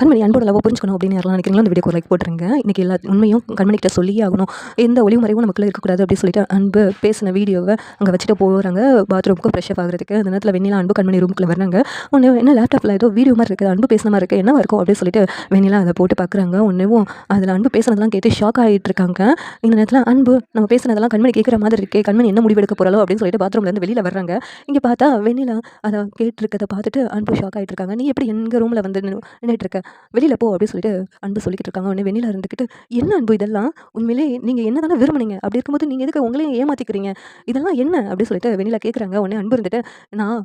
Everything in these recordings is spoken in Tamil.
கண்மணி அன்போட லவ் புரிஞ்சுக்கணும் அப்படின்னு யாரெல்லாம் நினைக்கிறீங்களோ அந்த வீடியோ லைக் போட்டுருங்க. இன்றைக்கி எல்லா உண்மையும் கண்மணி கிட்ட சொல்லியே ஆகணும். எந்த ஒளிமுறையும் மறைவும் நமக்குள்ளே இருக்கக்கூடாது அப்படின்னு சொல்லிட்டு அன்பு பேசின வீடியோவை அங்கே வச்சுட்டு போகிறாங்க பாத்ரூமுக்கு ஃப்ரெஷ் அப் ஆகிறதுக்கு. அந்த நேரத்தில் வெண்ணிலா அன்பு கண்மணி ரூமுக்குள்ள வராங்க ஒன்று என்ன லேப்டாப்பில் ஏதோ வீடியோ மாதிரி இருக்குது அன்பு பேசின மாதிரி இருக்குது என்னவா இருக்கும் அப்படின்னு சொல்லிட்டு வெண்ணிலா அதை போட்டு பார்க்குறாங்க ஒன்றும் அதில் அன்பு பேசுனதெல்லாம் கேட்டு ஷாக் ஆகிட்டு இருக்காங்க. இந்த நேரத்தில் அன்பு நம்ம பேசுனதெல்லாம் கண்மணி கேட்குற மாதிரி இருக்கே கண்மணி என்ன முடிவெடுக்க போகிறாலோ அப்படின்னு சொல்லிட்டு பாத்ரூம்லேருந்து வெளியில் வர்றாங்க. இங்கே பார்த்தா வெண்ணிலா அதை கேட்டிருக்கதை பார்த்துட்டு அன்பு ஷாக் ஆகிட்டு இருக்காங்க. நீ எப்படி எங்கள் ரூமில் வந்து நின்றுட்டு இருக்க? வெளியில் போ அப்படின்னு சொல்லிட்டு அன்பு சொல்லிக்கிட்டு இருக்காங்க. உடனே வெளியில் இருந்துக்கிட்டு என்ன அன்பு இதெல்லாம்? உண்மையிலே நீங்கள் என்ன தானே விரும்புனீங்க? அப்படி இருக்கும்போது நீங்கள் எதுக்கு உங்களையும் ஏமாற்றிக்கிறீங்க இதெல்லாம் என்ன? அப்படின்னு சொல்லிட்டு வெளியில் கேட்குறாங்க உடனே அன்பு இருந்துட்டு நான்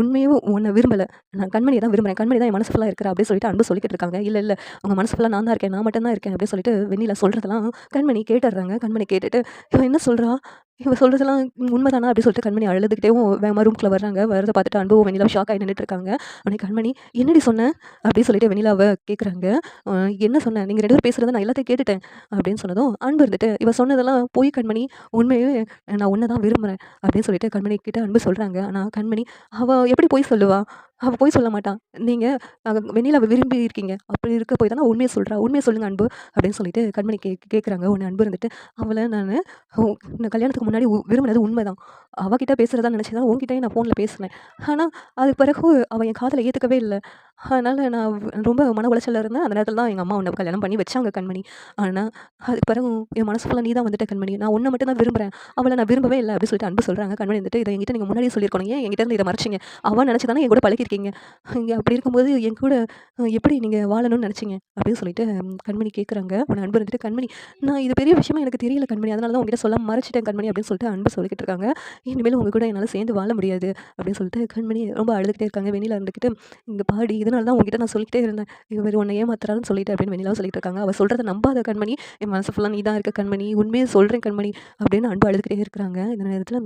உண்மையும் உன்னை விரும்பலை. நான் கண்மணியை தான் விரும்புகிறேன் கண்மணி தான் என் மனசு ஃபுல்லாக இருக்கிற. அப்படின்னு சொல்லிட்டு அன்பு சொல்லிக்கிட்டு இருக்காங்க. இல்லை இல்லை. உங்கள் மனசு ஃபுல்லாக நான் தான் இருக்கேன். நான் மட்டும் தான் இருக்கேன். அப்படின்னு சொல்லிட்டு வெண்ணிலா சொல்கிறதெல்லாம் கண்மணி கேட்டுடுறாங்க. கண்மணி கேட்டுட்டு இவன் என்ன சொல்கிறா இவ சொல்கிறதெல்லாம் உண்மைதானா அப்படி சொல்லிட்டு கண்மணி அழுதுகிட்டேவும் வேகமாக ரூம்குள்ளே வர்றாங்க. வரதை பார்த்துட்டு அன்பு வெண்ணிலா ஷாக் ஆகி நின்றுட்டு இருக்காங்க உடனே கண்மணி என்னடி சொன்னேன் அப்படின்னு சொல்லிட்டு வெண்ணிலாவை கேட்குறாங்க என்ன சொன்னேன் நீங்கள் ரெண்டு பேர் பேசுகிறத நான் எல்லாத்தையும் கேட்டுட்டேன். அப்படின்னு சொன்னதும் அன்பு இருந்துட்டு இவ சொன்னதெல்லாம் போய் கண்மணி உண்மையே நான் உன்னை தான் விரும்புகிறேன் அப்படின்னு சொல்லிட்டு கண்மணி கிட்ட அன்பு சொல்கிறாங்க ஆனால் கண்மணி அவள் எப்படி போய் சொல்லுவா? அவள் போய் சொல்ல மாட்டான் நீங்கள் வெண்ணிலாவை விரும்பி இருக்கீங்க. அப்படி இருக்க போய் தானே உண்மையை சொல்கிறா உண்மையை சொல்லுங்கள் அன்பு. அப்படின்னு சொல்லிட்டு கண்மணி கே கேட்குறாங்க உன்னை அன்பு இருந்துட்டு அவளை நான் இந்த கல்யாணத்துக்கு முன்னாடி விரும்பினது உண்மை தான் அவகிட்ட பேசுகிறதா நினச்சி தான் உங்ககிட்டயே நான் ஃபோனில் பேசினேன். ஆனால் அதுக்கு பிறகு அவள் என் காதில் ஏற்றுக்கவே இல்லை. அதனால் நான் ரொம்ப மன உளைச்சலில் இருந்தேன். அந்த நேரத்தில் தான் எங்கள் அம்மா உன்னை கல்யாணம் பண்ணி வச்சாங்க கண்மணி. ஆனால் அதுக்கு பிறகு என் மனசுக்குள்ள நீ தான் வந்துட்ட கண்மணி. நான் ஒன்றை மட்டும் தான் விரும்புகிறேன் அவளை நான் விரும்பவே இல்லை அப்படின்னு சொல்லிட்டு அன்பு சொல்கிறாங்க கண்மணி வந்துட்டு. இதை என்கிட்ட நீங்கள் முன்னாடியே சொல்லியிருக்கணும். ஏன் என்கிட்ட இருந்து இதை மறைச்சிங்க? அவன் நினச்சி தானே என் கூட பழகிருக்கீங்க இங்கே அப்படி இருக்கும்போது என் கூட எப்படி நீங்கள் வாழணும்னு நினச்சிங்க? அப்படின்னு சொல்லிட்டு கண்மணி கேட்குறாங்க உன் அன்பு இருந்துட்டு கண்மணி நான் இது பெரிய விஷயமா எனக்கு தெரியல கண்மணி. அதனால தான் உங்ககிட்ட சொல்ல மறைச்சிட்டேன் கண்மணி அப்படின்னு சொல்லிட்டு அன்பு சொல்லிக்கிட்டு இருக்காங்க. இனிமேல் உங்கள் கூட என்னால் சேர்ந்து வாழ முடியாது அப்படின்னு சொல்லிட்டு கண்மணி ரொம்ப அழுதுகிட்டே இருக்காங்க. வெளியில் இருந்துக்கிட்டு இங்கே பாடி அதனால தான் உங்ககிட்ட நான் சொல்லிக்கிட்டே இருந்தேன். இவர் உன்னை ஏமாத்துறாருன்னு சொல்லிட்டு அப்படின்னு வெளியில சொல்லிட்டு இருக்காங்க அவள் சொல்கிறத நம்பாத கண்மணி என் மனசு ஃபுல்லாக நீ தான் இருக்க கண்மணி உண்மையை சொல்கிறேன் கண்மணி அப்படின்னு அன்பு அழுதுகிட்டே இருக்கிறாங்க. இந்த நேரத்தில்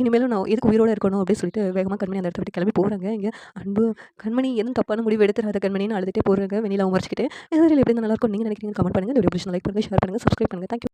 இனிமேலும் நான் எதுக்கு உயிரோட இருக்கணும்? அப்படின்னு சொல்லிட்டு வேகமாக கண்மணி அந்த இடத்த விட்டு கிளம்பி போகிறாங்க இங்கே அன்பு கண்மணி எதுவும் தப்பான முடிவு எடுத்துறாத கண்மணின்னு அழுதுகிட்டே போகிறாங்க வெளியில் அவங்க இதில் எப்படி நல்லா இருக்கும்? நீங்கள் நினைக்கிறீங்க கமெண்ட் பண்ணுங்கள் இந்த வீடியோ லைக் பண்ணுங்கள் ஷேர் பண்ணுங்கள் சப்ஸ்கிரைப் பண்ணுங்கள் தேங்க்யூ